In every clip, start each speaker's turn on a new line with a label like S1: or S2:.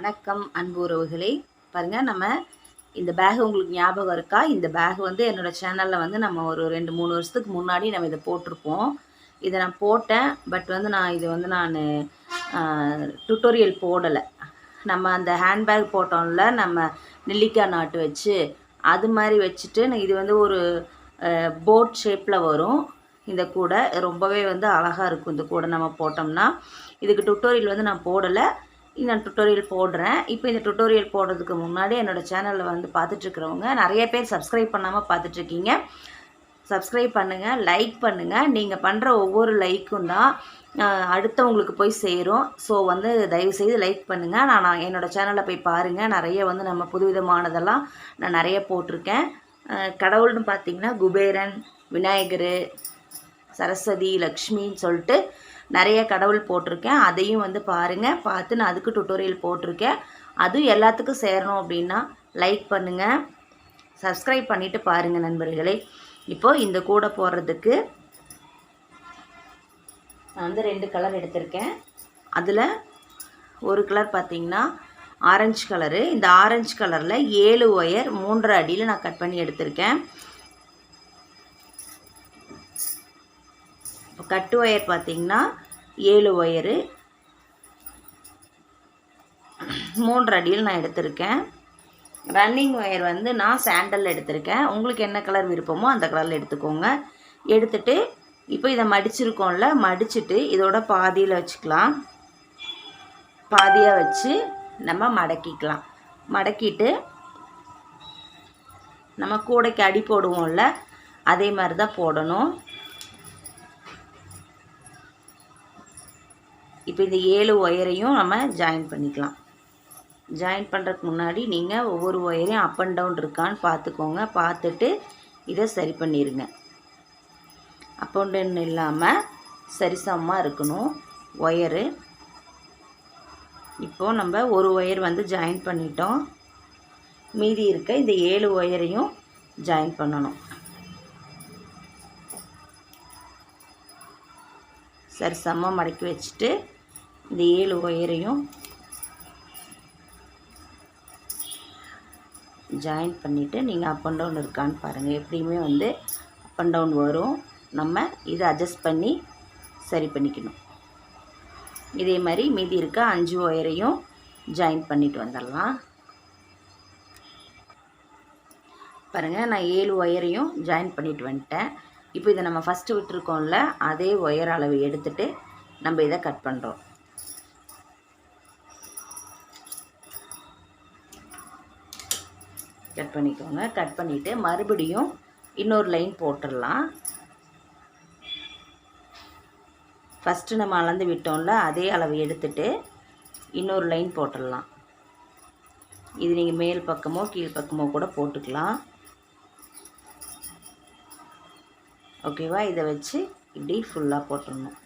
S1: வணக்கம் அன்பு உறவுகளே. பாருங்கள் நம்ம இந்த பேக் உங்களுக்கு ஞாபகம் இருக்கா? இந்த பேக் வந்து என்னோடய சேனலில் வந்து நம்ம ஒரு ரெண்டு மூணு வருஷத்துக்கு முன்னாடி நம்ம இதை போட்டிருப்போம். இதை நான் போட்டேன். பட் வந்து நான் இது வந்து நான் டுட்டோரியல் போடலை. நம்ம அந்த ஹேண்ட்பேக் போட்டோம்ல நம்ம நெல்லிக்காய் நாட்டு வச்சு அது மாதிரி வச்சுட்டு இது வந்து ஒரு போட் ஷேப்பில் வரும். இந்த கூடை ரொம்பவே வந்து அழகாக இருக்கும். இந்த கூடை நம்ம போட்டோம்னா. இதுக்கு டுட்டோரியல் வந்து நான் போடலை. நான் டுட்டோரியல் போடுறேன். இப்போ இந்த டுட்டோரியல் போடுறதுக்கு முன்னாடி என்னோடய சேனலில் வந்து பார்த்துட்ருக்குறவங்க நிறைய பேர் சப்ஸ்கிரைப் பண்ணாமல் பார்த்துட்ருக்கீங்க. சப்ஸ்கிரைப் பண்ணுங்கள் லைக் பண்ணுங்கள் நீங்கள் பண்ணுற ஒவ்வொரு லைக்கும் தான் அடுத்தவங்களுக்கு போய் சேரும். ஸோ வந்து தயவுசெய்து லைக் பண்ணுங்கள் நான் நான் என்னோடய சேனலில் போய் பாருங்கள் நிறைய வந்து நம்ம புதுவிதமானதெல்லாம் நான் நிறைய போட்டிருக்கேன். கடவுள்னு பார்த்தீங்கன்னா குபேரன் விநாயகர் சரஸ்வதி லக்ஷ்மின்னு சொல்லிட்டு நிறைய கடவுள் போட்டிருக்கேன். அதையும் வந்து பாருங்கள் பார்த்து நான் அதுக்கு டுட்டோரியல் போட்டிருக்கேன். அதுவும் எல்லாத்துக்கும் சேரணும் அப்படின்னா லைக் பண்ணுங்கள் சப்ஸ்கிரைப் பண்ணிவிட்டு பாருங்கள் நண்பர்களே. இப்போது இந்த கூடை போடுறதுக்கு நான் வந்து ரெண்டு கலர் எடுத்திருக்கேன். அதில் ஒரு கலர் பார்த்திங்கன்னா ஆரஞ்சு கலரு இந்த ஆரஞ்சு கலரில் ஏழு ஒயர் மூன்றரை அடியில் நான் கட் பண்ணி எடுத்திருக்கேன். கட்டு ஒயர் பார்த்தீங்கன்னா ஏழு ஒயரு. மூன்று அடியில் நான் எடுத்திருக்கேன். ரன்னிங் ஒயர் வந்து நான் சாண்டல் எடுத்திருக்கேன். உங்களுக்கு என்ன கலர் விருப்பமோ அந்த கலரில் எடுத்துக்கோங்க. எடுத்துட்டு இப்போ இதை மடிச்சிருக்கோம்ல மடிச்சுட்டு இதோட பாதியில் வச்சுக்கலாம். பாதியாக வச்சு நம்ம மடக்கிக்கலாம். மடக்கிட்டு நம்ம கூடைக்கு அடி போடுவோம்ல அதே மாதிரி தான் போடணும். இப்போ இந்த ஏழு ஒயரையும் நம்ம ஜாயின் பண்ணிக்கலாம். ஜாயின் பண்ணுறதுக்கு முன்னாடி நீங்கள் ஒவ்வொரு ஒயரையும் அப் அண்ட் டவுன் இருக்கான்னு பார்த்துக்கோங்க. பார்த்துட்டு இதை சரி பண்ணிடுங்க அப் அண்ட் டவுன் இல்லாமல் சரிசமமாக இருக்கணும். ஒயரு. இப்போது நம்ம ஒரு ஒயர் வந்து ஜாயின் பண்ணிட்டோம். மீதி இருக்க இந்த ஏழு ஒயரையும் ஜாயின் பண்ணணும். சரி சமமாக மடக்கி வச்சுட்டு இந்த ஏழு ஒயரையும் ஜாயின் பண்ணிவிட்டு நீங்கள் அப் அண்ட் டவுன் இருக்கான்னு பாருங்கள் எப்படியுமே வந்து அப் அண்ட் டவுன் வரும். நம்ம இதை அட்ஜஸ்ட் பண்ணி சரி பண்ணிக்கணும். இதே மாதிரி மீதி இருக்க அஞ்சு ஒயரையும் ஜாயின் பண்ணிட்டு வந்துடலாம். பாருங்கள் நான் ஏழு ஒயரையும் ஜாயின் பண்ணிட்டு வந்துட்டேன். இப்போ இதை நம்ம ஃபஸ்ட்டு விட்டுருக்கோம்ல அதே ஒயர் அளவு எடுத்துட்டு நம்ம இதை கட் பண்ணுறோம் கட் பண்ணிக்கோங்க. கட் பண்ணிவிட்டு மறுபடியும் இன்னொரு லைன் போட்டுடலாம். ஃபஸ்ட்டு நம்ம அளந்து விட்டோம்ல அதே அளவு எடுத்துட்டு இன்னொரு லைன் போட்டுடலாம். இது நீங்கள் மேல் பக்கமோ கீழ் பக்கமோ கூட போட்டுக்கலாம். ஓகேவா இதை வச்சு இப்படி ஃபுல்லாக போட்டுடணும்.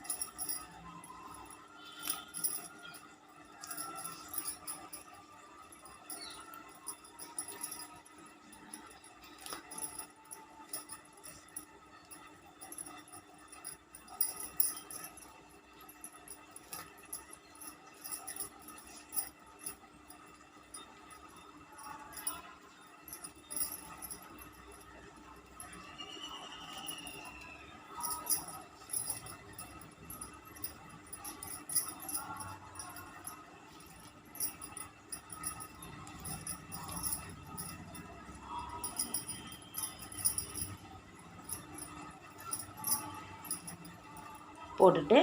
S1: போட்டுட்டு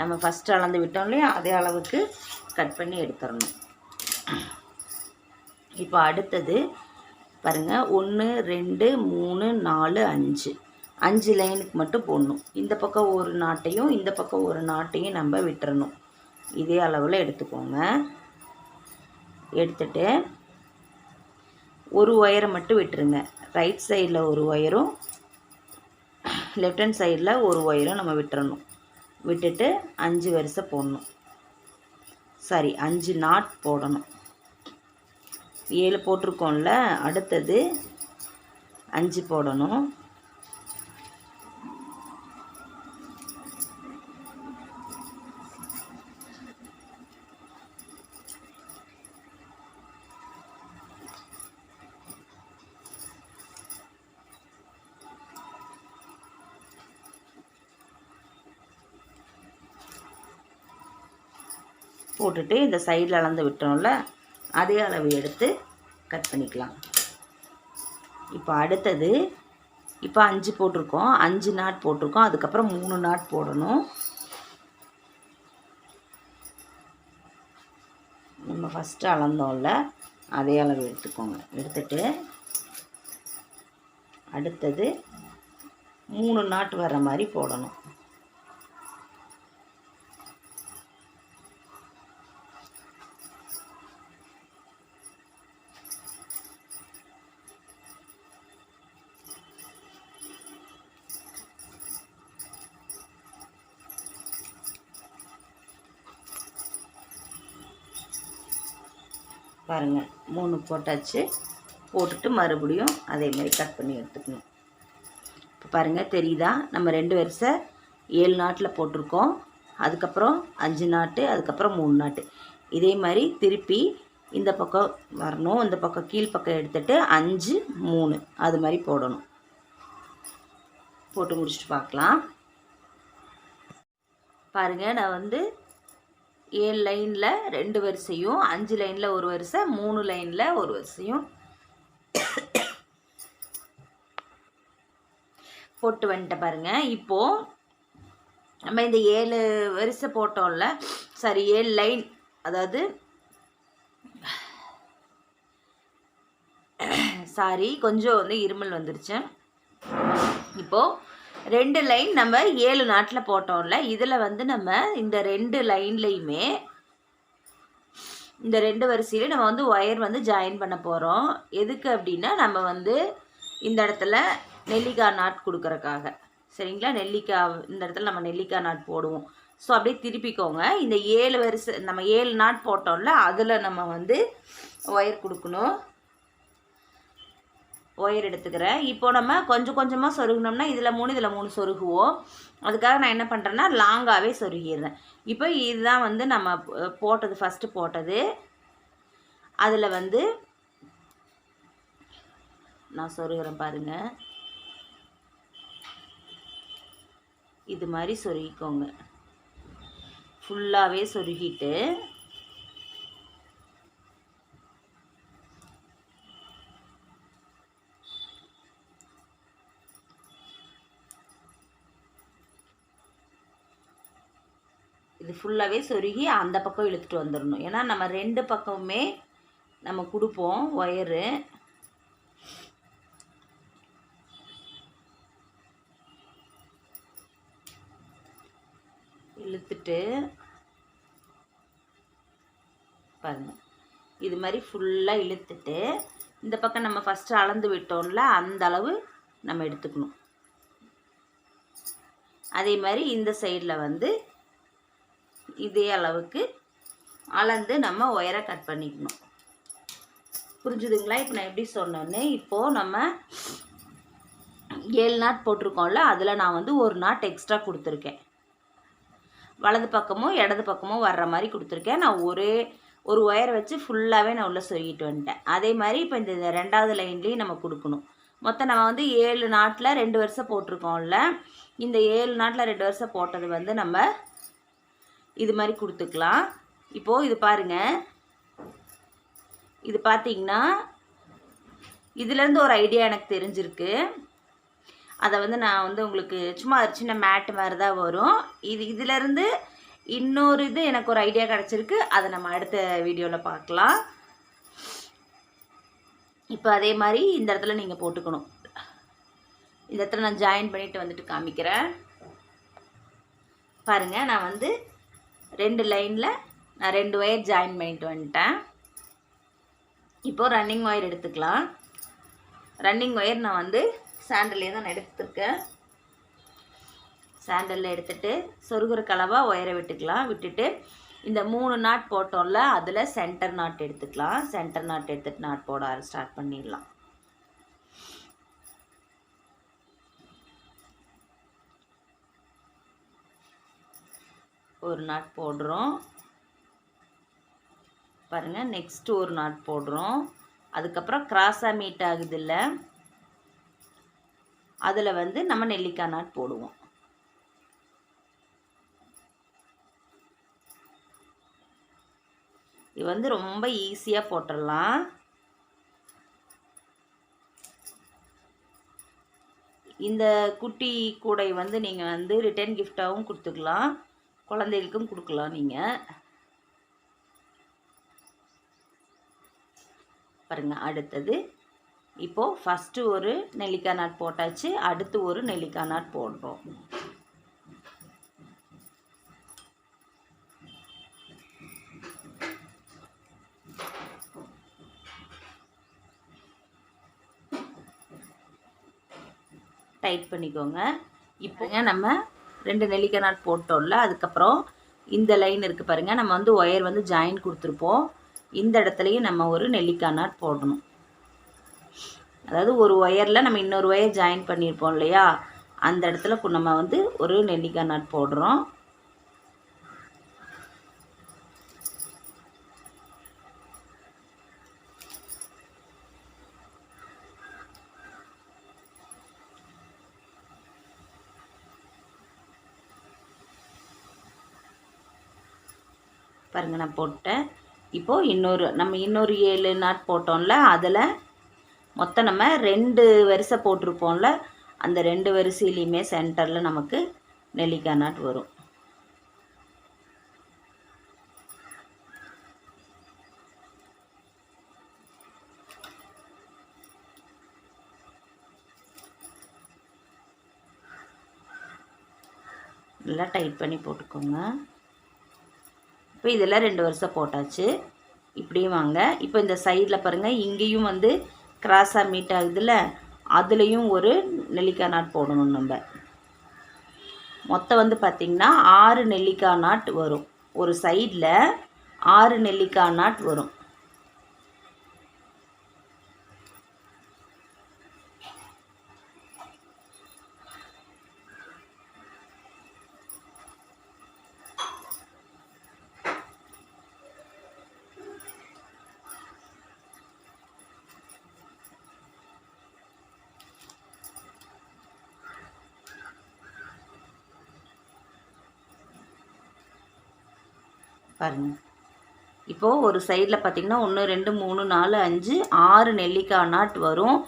S1: நம்ம ஃபஸ்ட்டு அளந்து விட்டோம் இல்லையா? அதே அளவுக்கு கட் பண்ணி எடுத்துடணும். இப்போ அடுத்தது பாருங்கள் ஒன்று ரெண்டு மூணு நாலு அஞ்சு. அஞ்சு லைனுக்கு மட்டும் போடணும். இந்த பக்கம் ஒரு நாட்டையும் இந்த பக்கம் ஒரு நாட்டையும் நம்ம விட்டுறணும். இதே அளவில் எடுத்துக்கோங்க. எடுத்துட்டு ஒரு ஒயரை மட்டும் விட்டுருங்க. ரைட் சைடில் ஒரு ஒயரும் லெஃப்ட் ஹேண்ட் சைடில் ஒரு ஒயரும் நம்ம விட்டுறணும். விட்டுட்டு அஞ்சு வரிசை போடணும். சாரி அஞ்சு நாட் போடணும். ஏழு போட்டிருக்கோம்ல அடுத்தது அஞ்சு போடணும். போட்டுட்டு இந்த சைடில் அளந்து விட்டோம்ல அதே அளவு எடுத்து கட் பண்ணிக்கலாம். இப்போ அடுத்தது இப்போ அஞ்சு போட்டிருக்கோம். அஞ்சு நாட் போட்டிருக்கோம். அதுக்கப்புறம் மூணு நாட் போடணும். நம்ம ஃபஸ்ட்டு அளந்தோம்ல அதே அளவு எடுத்துக்கோங்க. எடுத்துட்டு அடுத்தது மூணு நாட் வர மாதிரி போடணும். பாருங்கள் மூணு போட்டாச்சு. போட்டுட்டு மறுபடியும் அதே மாதிரி கட் பண்ணி எடுத்துக்கணும். இப்போ பாருங்கள் தெரியுதா? நம்ம ரெண்டு வரிசை ஏழு நாட்டில் போட்டிருக்கோம். அதுக்கப்புறம் அஞ்சு நாட்டு அதுக்கப்புறம் மூணு நாட்டு. இதே மாதிரி திருப்பி இந்த பக்கம் வரணும். இந்த பக்கம் கீழ்ப்பக்கம் எடுத்துகிட்டு அஞ்சு மூணு அது மாதிரி போடணும். போட்டு முடிச்சுட்டு பார்க்கலாம். பாருங்கள் நான் வந்து ஏழு லைனில் ரெண்டு வரிசையும் அஞ்சு லைனில் ஒரு வரிசை மூணு லைனில் ஒரு வரிசையும் போட்டு வந்துட்டேன் பாருங்கள் இப்போது நம்ம இந்த ஏழு வரிசை போட்டோம்ல சாரி ஏழு லைன் அதாவது சாரி கொஞ்சம் வந்து இருமல் வந்துருச்சு. இப்போது ரெண்டு லைன் நம்ம ஏழு நாட்டில் போட்டோம்ல. இதில் வந்து நம்ம இந்த ரெண்டு லைன்லேயுமே இந்த ரெண்டு வரிசையில நம்ம வந்து ஒயர் வந்து ஜாயின் பண்ண போகிறோம் எதுக்கு அப்படின்னா நம்ம வந்து இந்த இடத்துல நெல்லிக்காய் நாட் கொடுக்குறக்காக சரிங்களா? நெல்லிக்காய் இந்த இடத்துல நம்ம நெல்லிக்காய் நாட் போடுவோம். ஸோ அப்படியே திருப்பிக்கோங்க. இந்த ஏழு வரிசை நம்ம ஏழு நாட் போட்டோம்ல அதில் நம்ம வந்து ஒயர் கொடுக்கணும். ஒயர் எடுத்துக்கிறேன். இப்போ நம்ம கொஞ்சம் கொஞ்சமாக சொருகினோம்னா இதில் மூணு இதில் மூணு சொருகுவோம். அதுக்காக நான் என்ன பண்ணுறேன்னா லாங்காகவே சொருகிடுறேன். இப்போ இதுதான் வந்து நம்ம போட்டது ஃபஸ்ட்டு போட்டது. அதில் வந்து நான் சொருகிறேன் பாருங்கள் இது மாதிரி சொருகிக்கோங்க. ஃபுல்லாகவே சொருகிட்டு இது ஃபுல்லாகவே சொருகி அந்த பக்கம் இழுத்துட்டு வந்துடணும் ஏன்னா நம்ம ரெண்டு பக்கமுமே நம்ம கொடுப்போம் ஒயரு இழுத்துட்டு பாருங்கள் இது மாதிரி ஃபுல்லாக இழுத்துட்டு இந்த பக்கம் நம்ம ஃபஸ்ட்டு அளந்து விட்டோம்ல அந்த அளவு நம்ம எடுத்துக்கணும். அதே மாதிரி இந்த சைடில் வந்து இதே அளவுக்கு அளந்து நம்ம ஒயரை கட் பண்ணிக்கணும். புரிஞ்சுதுங்களா? இப்போ நான் எப்படி சொன்னேன்னு இப்போது நம்ம ஏழு நாட் போட்டிருக்கோம்ல அதில் நான் வந்து ஒரு நாட் எக்ஸ்ட்ரா கொடுத்துருக்கேன். வலது பக்கமும் இடது பக்கமும் வர்ற மாதிரி கொடுத்துருக்கேன். நான் ஒரே ஒரு ஒயரை வச்சு ஃபுல்லாகவே நான் உள்ளே சொல்லிட்டு வந்துட்டேன். அதே மாதிரி இப்போ இந்த ரெண்டாவது லைன்லேயும் நம்ம கொடுக்கணும். மொத்தம் நம்ம வந்து ஏழு நாட்டில் ரெண்டு வருஷம் போட்டிருக்கோம்ல இந்த ஏழு நாட்டில் ரெண்டு வருஷம் போட்டது வந்து நம்ம இது மாதிரி கொடுத்துக்கலாம். இப்போது இது பாருங்கள் இது பார்த்தீங்கன்னா இதுலேருந்து ஒரு ஐடியா எனக்கு தெரிஞ்சிருக்கு. அதை வந்து நான் வந்து உங்களுக்கு சும்மா ஒரு சின்ன மேட்டு மாதிரி தான் வரும். இது இதிலேருந்து இன்னொரு இது எனக்கு ஒரு ஐடியா கிடச்சிருக்கு. அதை நம்ம அடுத்த வீடியோவில் பார்க்கலாம். இப்போ அதே மாதிரி இந்த இடத்துல நீங்கள் போட்டுக்கணும். இந்த இடத்துல நான் ஜாயின் பண்ணிவிட்டு வந்துட்டு காமிக்கிறேன். பாருங்கள் நான் வந்து ரெண்டு லைனில் நான் ரெண்டு ஒயர் ஜாயின் பண்ணிட்டு வந்துட்டேன். இப்போது ரன்னிங் ஒயர் எடுத்துக்கலாம். ரன்னிங் ஒயர் நான் வந்து சாண்டல்லே தான் நான் எடுத்துருக்கேன். சாண்டலில் எடுத்துகிட்டு சொருகுற கலவாக ஒயரை விட்டுக்கலாம். விட்டுட்டு இந்த மூணு நாட் போட்டோம்ல அதில் சென்டர் நாட் எடுத்துக்கலாம். சென்டர் நாட் எடுத்துகிட்டு நாட் போட ஸ்டார்ட் பண்ணிடலாம். ஒரு நாட் போடுறோம். பாருங்கள் நெக்ஸ்ட்டு ஒரு நாட் போடுறோம். அதுக்கப்புறம் கிராஸாக மீட் ஆகுது இல்லை அதில் வந்து நம்ம நெல்லிக்காய் நாட் போடுவோம். இது வந்து ரொம்ப ஈஸியாக போட்டுடலாம் இந்த குட்டி கூடை வந்து நீங்கள் வந்து ரிட்டர்ன் கிஃப்டாகவும் கொடுத்துக்கலாம். குழந்தைகளுக்கும் கொடுக்கலாம் நீங்கள் பாருங்கள் அடுத்தது. இப்போது ஃபஸ்ட்டு ஒரு நெல்லிக்காய் நாட் போட்டாச்சு அடுத்து ஒரு நெல்லிக்காய் நாட் போடுறோம். டைட் பண்ணிக்கோங்க. இப்போங்க நம்ம ரெண்டு நெல்லிக்காய் நாட் போட்டோம்ல அதுக்கப்புறம் இந்த லைன் இருக்குது பாருங்கள் நம்ம வந்து ஒயர் வந்து ஜாயின் கொடுத்துருப்போம். இந்த இடத்துலையும் நம்ம ஒரு நெல்லிக்காய் நாட் போடணும். அதாவது ஒரு ஒயரில் நம்ம இன்னொரு ஒயர் ஜாயின் பண்ணியிருப்போம் இல்லையா? அந்த இடத்துல நம்ம வந்து ஒரு நெல்லிக்காய் நாட் போடுறோம். பாருங்கள் நான் போட்டேன். இப்போது இன்னொரு நம்ம இன்னொரு ஏழு நாட் போட்டோம்ல அதில் மொத்தம் நம்ம ரெண்டு வரிசை போட்டிருப்போம்ல அந்த ரெண்டு வரிசையிலையுமே சென்டரில் நமக்கு நெல்லிக்காய் நாட் வரும். நல்லா டைட் பண்ணி போட்டுக்கோங்க. இப்போ இதெல்லாம் ரெண்டு வருஷம் போட்டாச்சு. இப்படியும் வாங்க. இப்போ இந்த சைடில் பாருங்கள் இங்கேயும் வந்து கிராஸாக மீட் ஆகுதுல்ல அதுலேயும் ஒரு நெல்லிக்காய் நாட் போடணும் நம்ம. மொத்தம் வந்து பார்த்திங்கன்னா ஆறு நெல்லிக்காய் நாட் வரும். ஒரு சைடில் ஆறு நெல்லிக்காய் நாட் வரும். பாருங்கள் இப்போது ஒரு சைடில் பார்த்திங்கன்னா ஒன்று ரெண்டு மூணு நாலு அஞ்சு ஆறு நெல்லிக்காய் நாட் வரும்.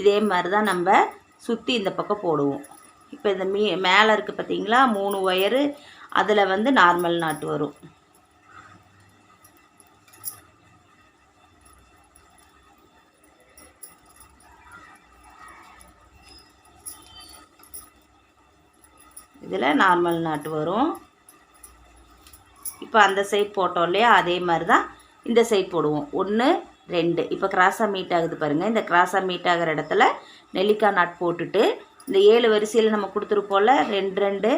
S1: இதே மாதிரி தான் நம்ம சுற்றி இந்த பக்கம் போடுவோம். இப்போ இந்த மீ மேலே இருக்குது பார்த்திங்களா மூணு ஒயரு அதில் வந்து நார்மல் நாட்டு வரும். இதில் நார்மல் நாட்டு வரும். இப்போ அந்த சைட் போட்டோம் இல்லையா? அதே மாதிரி தான் இந்த சைட் போடுவோம். ஒன்று ரெண்டு. இப்போ கிராஸாக மீட் ஆகுது பாருங்கள் இந்த கிராஸாக மீட் ஆகிற இடத்துல நெல்லிக்காய் நாட் போட்டுட்டு இந்த ஏழு வரிசையில் நம்ம கொடுத்துருப்போம்ல ரெண்டு ரெண்டு.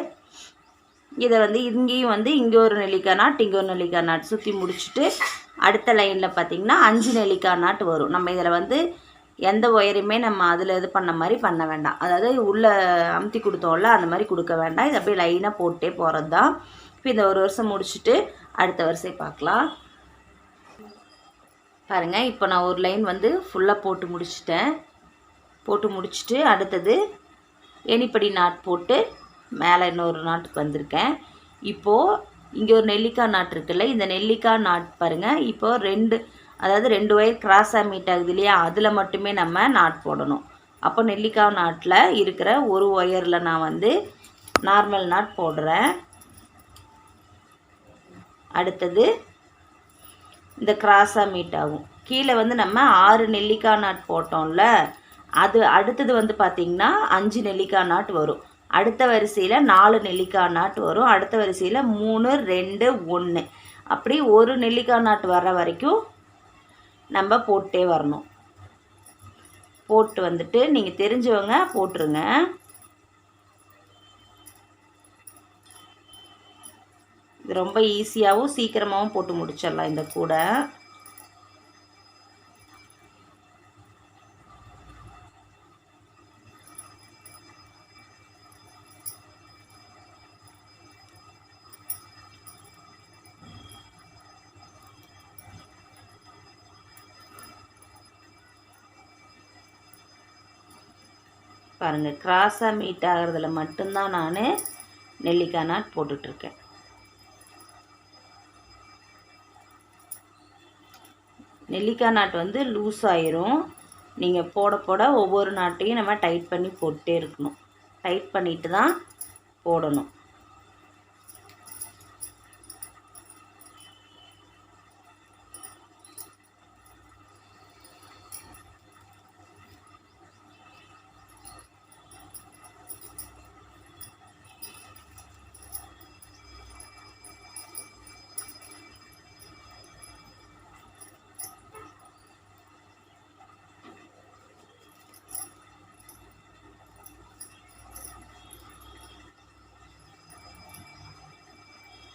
S1: இதை வந்து இங்கேயும் வந்து இங்கே ஒரு நெல்லிக்காய் நாட் இங்கே ஒரு நெல்லிக்காய் நாட் சுற்றி முடிச்சுட்டு அடுத்த லைனில் பார்த்திங்கன்னா அஞ்சு நெல்லிக்காய் நாட் வரும். நம்ம இதில் வந்து எந்த ஒயரையுமே நம்ம அதில் இது பண்ண மாதிரி பண்ண வேண்டாம். அதாவது உள்ளே அமுத்தி கொடுத்தோம்ல அந்த மாதிரி கொடுக்க வேண்டாம். இது அப்படியே லைனாக போட்டே போகிறது தான் இப்போ இந்த ஒரு வருஷம் முடிச்சுட்டு அடுத்த வருஷம் பார்க்கலாம். பாருங்கள் இப்போ நான் ஒரு லைன் வந்து ஃபுல்லாக போட்டு முடிச்சிட்டேன். போட்டு முடிச்சுட்டு அடுத்தது எனிப்படி நாட் போட்டு மேலே இன்னொரு நாட்டுக்கு வந்திருக்கேன். இப்போது இங்கே ஒரு நெல்லிக்காய் நாட்டு இருக்குல்ல இந்த நெல்லிக்காய் நாட் பாருங்கள் இப்போது ரெண்டு அதாவது ரெண்டு ஒயர் கிராஸாக மீட் ஆகுது இல்லையா அதில் மட்டுமே நம்ம நாட் போடணும். அப்போ நெல்லிக்காய் நாட்டில் இருக்கிற ஒரு ஒயரில் நான் வந்து நார்மல் நாட் போடுறேன். அடுத்தது இந்த கிராஸாக மீட் ஆகும். கீழே வந்து நம்ம ஆறு நெல்லிக்காய் நாட் போட்டோம்ல அது அடுத்தது வந்து பார்த்திங்கன்னா அஞ்சு நெல்லிக்காய் நாட் வரும். அடுத்த வரிசையில் நாலு நெல்லிக்காய் நாட் வரும். அடுத்த வரிசையில் மூணு ரெண்டு ஒன்று அப்படி ஒரு நெல்லிக்காய் நாட்டு வர்ற வரைக்கும் நம்ம போட்டே வரணும். போட்டு வந்துட்டு நீங்கள் தெரிஞ்சவங்க போட்டுருங்க. இது ரொம்ப ஈஸியாகவும் சீக்கிரமாகவும் போட்டு முடிச்சிடலாம் இந்த கூடை. பாருங்கள் கிராஸாக மீட் ஆகிறதுல மட்டும்தான் நான் நெல்லிக்காய் நாட் போட்டுட்ருக்கேன் நெல்லிக்காய் நாட்டு வந்து லூஸ் ஆயிரும். நீங்கள் போட போட ஒவ்வொரு நாட்டையும் நம்ம டைட் பண்ணி போட்டே இருக்கணும். டைட் பண்ணிட்டு தான் போடணும்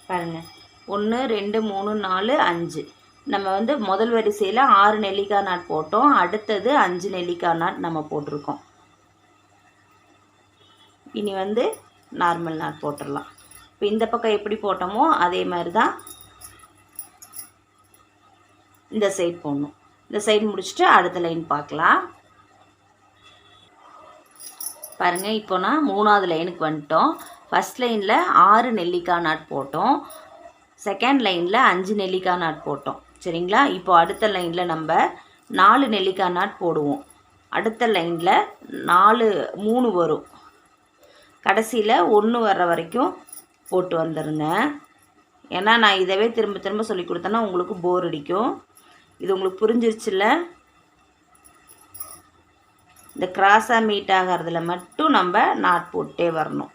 S1: பாருங்கள் ஒன்று ரெண்டு மூணு நாலு அஞ்சு. நம்ம வந்து முதல் வரிசையில் ஆறு நெல்லிக்காய் நாட் போட்டோம். அடுத்தது அஞ்சு நெல்லிக்காய் நாட் நம்ம போட்டிருக்கோம். இனி வந்து நார்மல் நாட் போட்டுடலாம். இப்போ இந்த பக்கம் எப்படி போட்டோமோ அதே மாதிரி தான் இந்த சைடு போடணும். இந்த சைடு முடிச்சுட்டு அடுத்த லைன் பார்க்கலாம். பாருங்கள் இப்போ நான் மூணாவது லைனுக்கு வந்துட்டோம். ஃபஸ்ட் லைனில் ஆறு நெல்லிக்காய் நாட் போட்டோம். செகண்ட் லைனில் அஞ்சு நெல்லிக்காய் நாட் போட்டோம். சரிங்களா? இப்போ அடுத்த லைனில் நம்ம நாலு நெல்லிக்காய் நாட் போடுவோம். அடுத்த லைனில் நாலு மூணு வரும். கடைசியில் ஒன்று வர்ற வரைக்கும் போட்டு வந்துடுங்க ஏன்னா நான் இதவே திரும்ப திரும்ப சொல்லி கொடுத்தேன்னா உங்களுக்கு போர் அடிக்கும். இது உங்களுக்கு புரிஞ்சிருச்சுல்ல? இந்த கிராஸாக மீட் ஆகிறதுல மட்டும் நம்ம நாட் போட்டே வரணும்.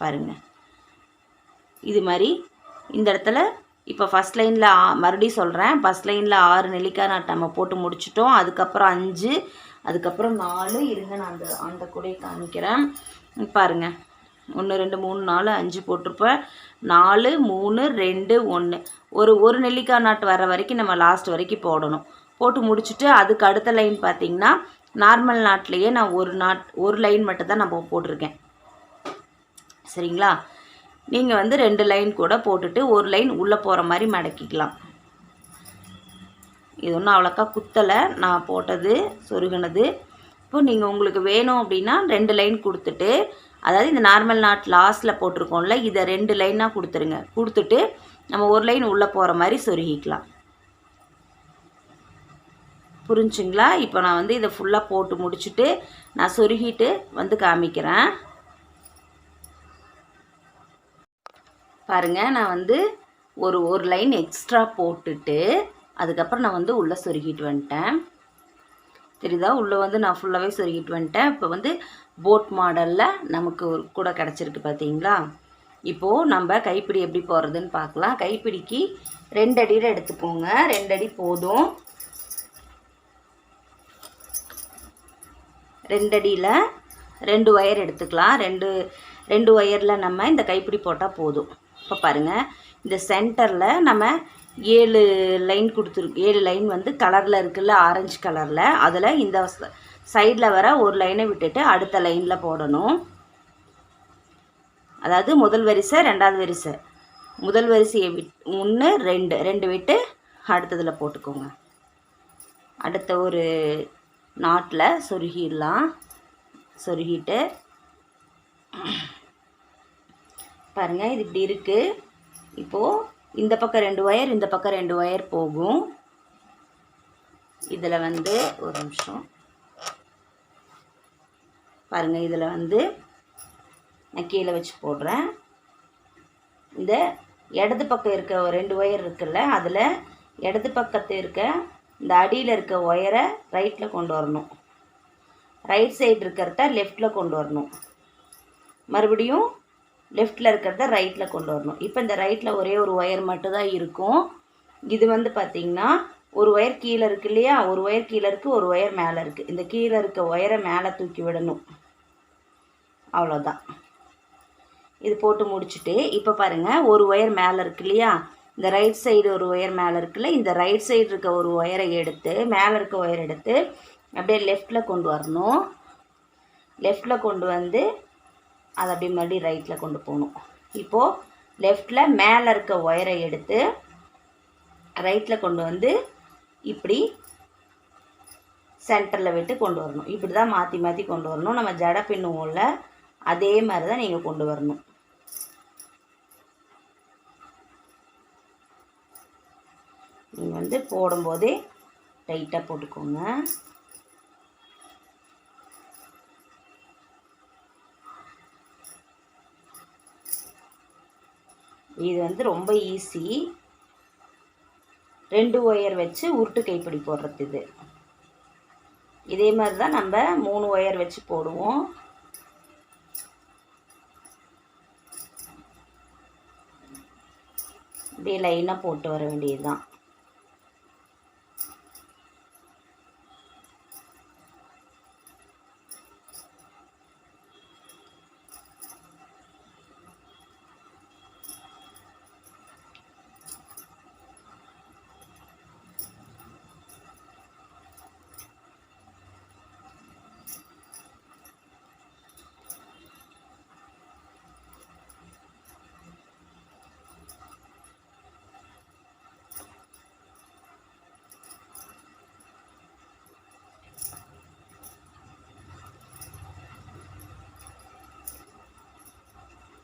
S1: பாருங்கள் இது மாதிரி இந்த இடத்துல இப்போ ஃபஸ்ட் லைனில் மறுபடியும் சொல்கிறேன் ஃபஸ்ட் லைனில் ஆறு நெல்லிக்காய் நாட்டை நம்ம போட்டு முடிச்சிட்டோம். அதுக்கப்புறம் அஞ்சு அதுக்கப்புறம் நாலு. இருங்க நான் அந்த அந்த கூடையை காமிக்கிறேன். பாருங்கள் ஒன்று ரெண்டு மூணு நாலு அஞ்சு போட்டிருப்பேன். நாலு மூணு ரெண்டு ஒன்று ஒரு ஒரு நெல்லிக்காய் நாட்டு வர வரைக்கும் நம்ம லாஸ்ட் வரைக்கும் போடணும். போட்டு முடிச்சுட்டு அதுக்கு அடுத்த லைன் பார்த்திங்கன்னா நார்மல் நாட்லேயே நான் ஒரு நாட் ஒரு லைன் மட்டும் தான் நான் போட்டிருக்கேன். சரிங்களா? நீங்கள் வந்து ரெண்டு லைன் கூட போட்டுட்டு ஒரு லைன் உள்ளே போகிற மாதிரி மடக்கிக்கலாம். இது ஒன்றும் அவ்வளோக்கா குத்தலை. நான் போட்டது சொருகினது. இப்போ நீங்கள் உங்களுக்கு வேணும் அப்படின்னா ரெண்டு லைன் கொடுத்துட்டு அதாவது இந்த நார்மல் நாட் லாஸ்ட்டில் போட்டிருக்கோம்ல இதை ரெண்டு லைனாக கொடுத்துருங்க. கொடுத்துட்டு நம்ம ஒரு லைன் உள்ளே போகிற மாதிரி சொருகிக்கலாம். புரிஞ்சுங்களா? இப்போ நான் வந்து இதை ஃபுல்லாக போட்டு முடிச்சுட்டு நான் சொருகிட்டு வந்து காமிக்கிறேன். பாருங்கள் நான் வந்து ஒரு ஒரு லைன் எக்ஸ்ட்ரா போட்டுட்டு அதுக்கப்புறம் நான் வந்து உள்ளே சொருகிட்டு வந்துட்டேன். தெரியுதா? உள்ளே வந்து நான் ஃபுல்லாகவே சொருகிட்டு வந்துட்டேன். இப்போ வந்து போட் மாடலில் நமக்கு கூட கிடச்சிருக்கு பார்த்தீங்களா இப்போது நம்ம கைப்பிடி எப்படி போடுறதுன்னு பார்க்கலாம் கைப்பிடிக்கு ரெண்டு அடியில் எடுத்துக்கோங்க. ரெண்டு அடி போதும். ரெண்டு அடியில் ரெண்டு ஒயர் எடுத்துக்கலாம். ரெண்டு ரெண்டு ஒயரில் நம்ம இந்த கைப்பிடி போட்டால் போதும். இப்போ பாருங்கள் இந்த சென்டரில் நம்ம ஏழு லைன் கொடுத்துருக்கு ஏழு லைன் வந்து கலரில் இருக்குல்ல ஆரஞ்சு கலரில் அதில் இந்த சைடில் வர ஒரு லைனை விட்டுட்டு அடுத்த லைனில் போடணும். அதாவது முதல் வரிசை ரெண்டாவது வரிசை. முதல் வரிசையை விட் ஒன்று ரெண்டு ரெண்டு விட்டு அடுத்ததில் போட்டுக்கோங்க. அடுத்த ஒரு நாட்டில் சொருகிடலாம். சொருகிட்டு பாருங்கள் இது இப்படி இருக்குது இப்போது இந்த பக்கம் ரெண்டு ஒயர் இந்த பக்கம் ரெண்டு ஒயர் போகும். இதில் வந்து ஒரு நிமிஷம். பாருங்கள் இதில் வந்து நான் கீழே வச்சு போடுறேன். இந்த இடது பக்கம் இருக்க ரெண்டு ஒயர் இருக்குல்ல அதில் இடது பக்கத்து இருக்க இந்த அடியில் இருக்க ஒயரை ரைட்டில் கொண்டு வரணும். ரைட் சைடு இருக்கிறத லெஃப்டில் கொண்டு வரணும். மறுபடியும் லெஃப்டில் இருக்கிறத ரைட்டில் கொண்டு வரணும். இப்போ இந்த ரைட்டில் ஒரே ஒரு ஒயர் மட்டும் தான் இருக்கும். இது வந்து பார்த்திங்கன்னா ஒரு ஒயர் கீழே இருக்குது இல்லையா? ஒரு ஒயர் கீழே இருக்குது ஒரு ஒயர் மேலே இருக்குது இந்த கீழே இருக்க ஒயரை மேலே தூக்கி விடணும். அவ்வளோதான் இது போட்டு முடிச்சுட்டு இப்போ பாருங்கள் ஒரு ஒயர் மேலே இருக்கு இல்லையா? இந்த ரைட் சைடு ஒரு ஒயர் மேலே இருக்குல்ல இந்த ரைட் சைடு இருக்க ஒரு ஒயரை எடுத்து மேலே இருக்க ஒயர் எடுத்து அப்படியே லெஃப்டில் கொண்டு வரணும். லெஃப்டில் கொண்டு வந்து அதை அப்படியே மறுபடியும் ரைட்டில் கொண்டு போகணும். இப்போது லெஃப்டில் மேலே இருக்க ஒயரை எடுத்து ரைட்டில் கொண்டு வந்து இப்படி சென்டரில் விட்டு கொண்டு வரணும். இப்படி தான் மாற்றி மாற்றி கொண்டு வரணும். நம்ம ஜட பின்னுவோம்ல அதே மாதிரி தான் நீங்கள் கொண்டு வரணும். நீங்கள் வந்து போடும்போதே டைட்டாக போட்டுக்கோங்க. இது வந்து ரொம்ப ஈஸி ரெண்டு ஒயர் வச்சு உருட்டு கைப்பிடி போடுறது இது. இதே மாதிரி தான் நம்ம மூணு ஒயர் வச்சு போடுவோம். இப்படி லைனாக போட்டு வர வேண்டியது தான்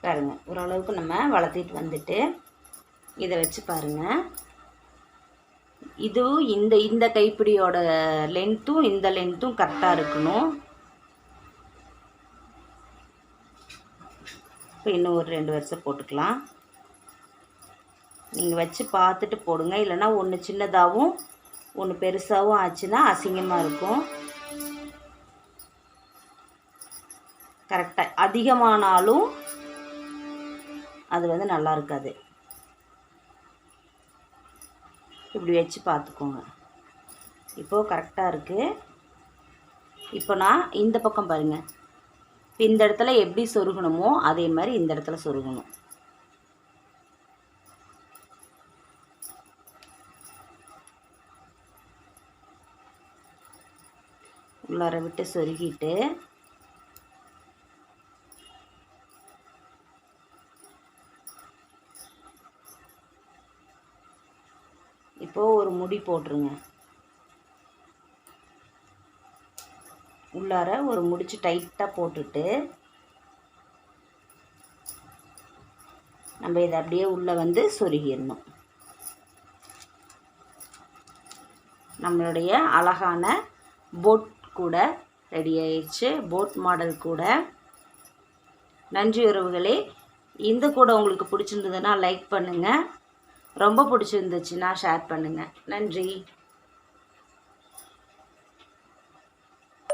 S1: பாருங்கள் ஓரளவுக்கு நம்ம வளர்த்திட்டு வந்துட்டு இதை வச்சு பாருங்கள் இதுவும் இந்த இந்த கைப்பிடியோட லென்த்தும் இந்த லென்த்தும் கரெக்டாக இருக்கணும். இப்போ இன்னும் ஒரு ரெண்டு வருஷம் போட்டுக்கலாம். நீங்கள் வச்சு பார்த்துட்டு போடுங்க. இல்லைன்னா ஒன்று சின்னதாகவும் ஒன்று பெருசாகவும் ஆச்சுன்னா அசிங்கமாக இருக்கும். கரெக்டாக அதிகமானாலும் அது வந்து நல்லா இருக்காது. இப்படி வச்சு பார்த்துக்கோங்க. இப்போது கரெக்டாக இருக்குது இப்போ நான் இந்த பக்கம் பாருங்கள் இப்போ இந்த இடத்துல எப்படி சொருகணுமோ அதே மாதிரி இந்த இடத்துல சொருகணும். உள்ளார விட்டு சொருகிட்டு இப்போது ஒரு முடி போட்டுருங்க. உள்ளார ஒரு முடிச்சு டைட்டாக போட்டுட்டு நம்ம இதை அப்படியே உள்ளே வந்து சொருகிடணும். நம்மளுடைய அழகான போட் கூட ரெடி ஆயிடுச்சு. போட் மாடல் கூட. நன்றி உறவுகளே. இந்த கூட உங்களுக்கு பிடிச்சிருந்ததுன்னா லைக் பண்ணுங்கள் ரொம்ப பிடிச்சிருந்துச்சுன்னா ஷேர் பண்ணுங்கள் நன்றி.